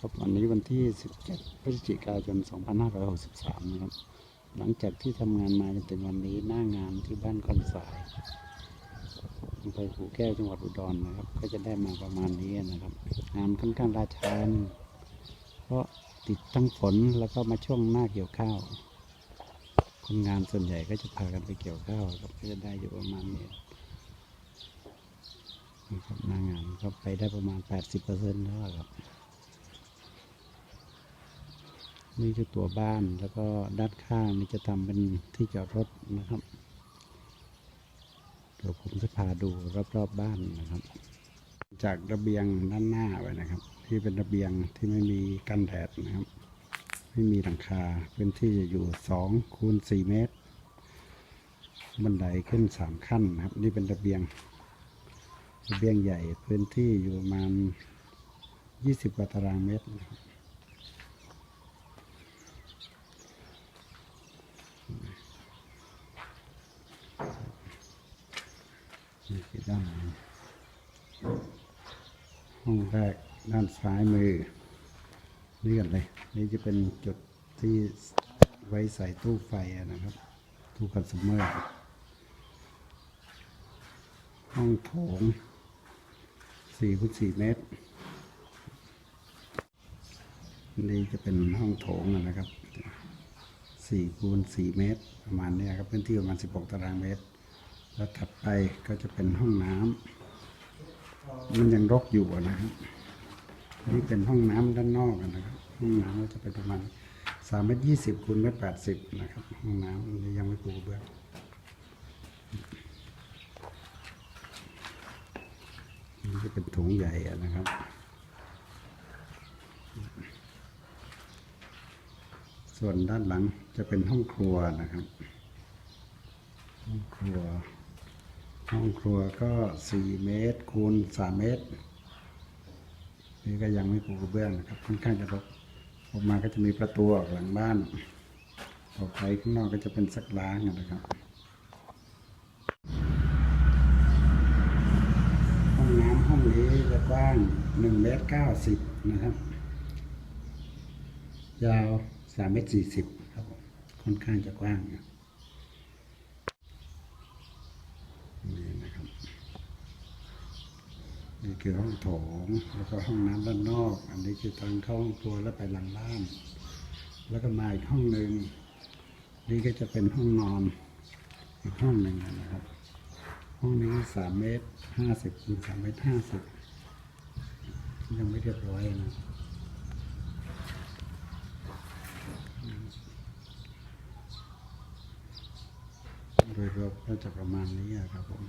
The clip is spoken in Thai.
ครับวันนี้วันที่ 17 พฤศจิกายน 2563 นะครับ หลังจากที่ทำงานมาจนถึงวันนี้หน้างานที่บ้านคอนสายอำเภอหูแก้วจังหวัดอุดรนะครับ ก็จะได้มาประมาณนี้นะครับ งานค่อนข้างราชาเพราะติดตั้งฝนแล้วก็มาช่วงหน้าเกี่ยวข้าวคนงานส่วนใหญ่ก็จะพากันไปเกี่ยวข้าวครับก็จะได้อยู่ประมาณนี้นะครับหน้างานก็ไปได้ประมาณ 80%แล้วครับ นี่คือตัวบ้านแล้วก็ด้านข้างนี่จะทำเป็นที่จอดรถนะครับเดี๋ยวผมจะพาดูรอบๆบบ้านนะครับ จากระเบียงด้านหน้าไว้นะครับ ที่เป็นระเบียงที่ไม่มีกันแดดนะครับ ไม่มีหลังคาพื้นที่จะอยู่สองคูณสี่เมตร บันไดขึ้นสามขั้นนะครับ นี่เป็นระเบียงระเบียงใหญ่พื้นที่อยู่ประมาณยี่สิบกว่าตารางเมตรนะครับ นี่คือ ด้านในห้องแรกด้านซ้ายมือ นี่กันเลย นี่จะเป็นจุดที่ไว้ใส่ตู้ไฟนะครับ ตู้คอน sumer ห้องโถงสี่คูณสี่เมตร นี่จะเป็นห้องโถงนะครับสี่คูณสี่เมตร ประมาณเนี้ยครับ พื้นที่ประมาณสิบหกตารางเมตร แล้วถัดไปก็จะเป็นห้องน้ำมันยังรกอยู่นะครับนี่เป็นห้องน้ำด้านนอกนะครับ ห้องน้ำก็จะเป็นประมาณสามเมตรยี่สิบคูณเมตรแปดสิบนะครับ ห้องน้ำนี่ยังไม่ปูเบื้องนี่จะเป็นถุงใหญ่นะครับส่วนด้านหลังจะเป็นห้องครัวนะครับ ห้องครัว ห้องครัวก็สี่เมตรคูณสามเมตร นี่ก็ยังไม่ปูกระเบื้องนะครับค่อนข้างจะรกออกมาก็จะมีประตูออกหลังบ้านออกไปข้างนอกก็จะเป็นสักล้างนะครับห้องน้ำห้องนี้จะกว้างหนึ่งเมตรเก้าสิบนะครับ ยาวสามเมตรสี่สิบครับค่อนข้างจะกว้างนะนี่นะครับ นี่คือห้องโถง แล้วก็ห้องน้ำด้านนอก อันนี้คือทางเข้าห้องครัวแล้วไปหลังบ้าน แล้วก็มาอีกห้องหนึ่งนี่ก็จะเป็นห้องนอนอีกห้องหนึ่งนะครับ ห้องนี้สามเมตรห้าสิบคูณสามเมตรห้าสิบยังไม่เรียบร้อยนะโดยรวมก็จะประมาณนี้ครับผม